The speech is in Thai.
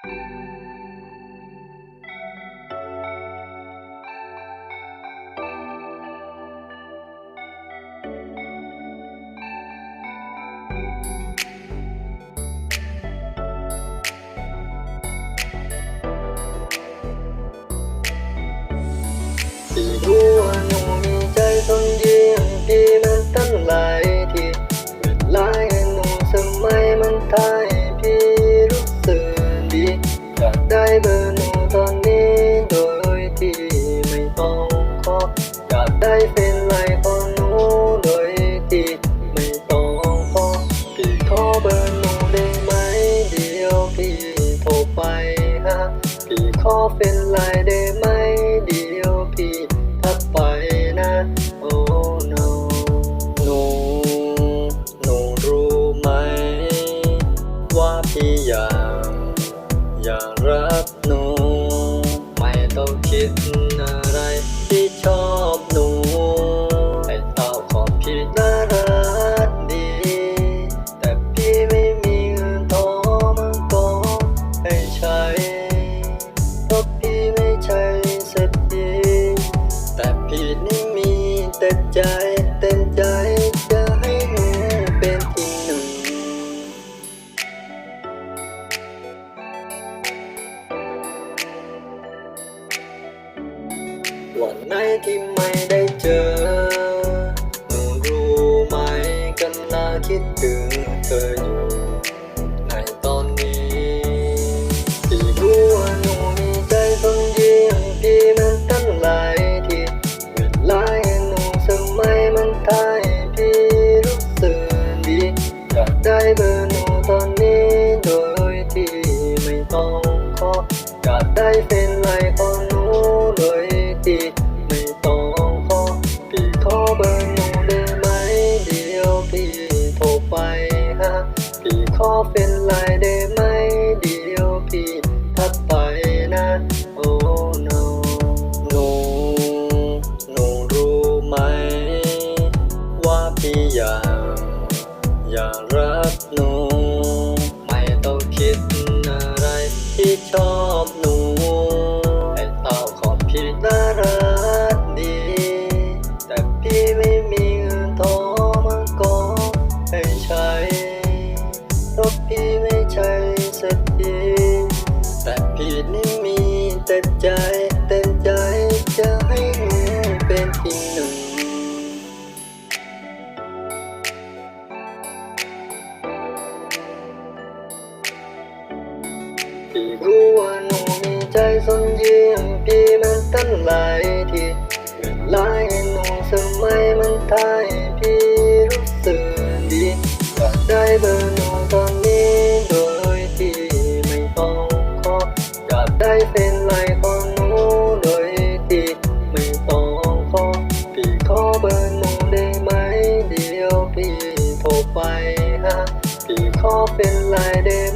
ที่รู้ว่าหนูมีใจคนเดียวพี่ ได้เป็นไลน์ของหนูโดยทีไม่ต้องขอพี่ขอเบอร์หนูได้ไหมเดียวพี่โทรไปหาพี่ขอเป็นไลน์ได้ไหมเดียวพี่ทักไปนะ Oh no หนูหนูรู้ไหม ว่าพี่อยากอยากรักหนูไม่ต้องคิดอะ ใจเต็มใจจะให้เธอเป็นที่หนึ่งวันไหนที่ไม่ได้เจอากได้เป็นไลน์ของหนูโดยที่ไม่ต้องขอพี่ขอเบอร์หนูได้ไหมเดียวพี่โทรไปหาพี่ขอเป็นไลน์ได้ไหมเดียวพี่ทักไปนะ Oh no หนูหนูรู้ไหม ว่าพี่อยากอยากรักหนู แต่ใจเต็มใจจะให้หนูเป็นที่หนึ่งพี่รู้ว่าหนูมีใจสนเยี่ยมพี่มันตั้งหลายทีเวลาหนหนูสมัยมันทาย been lighted.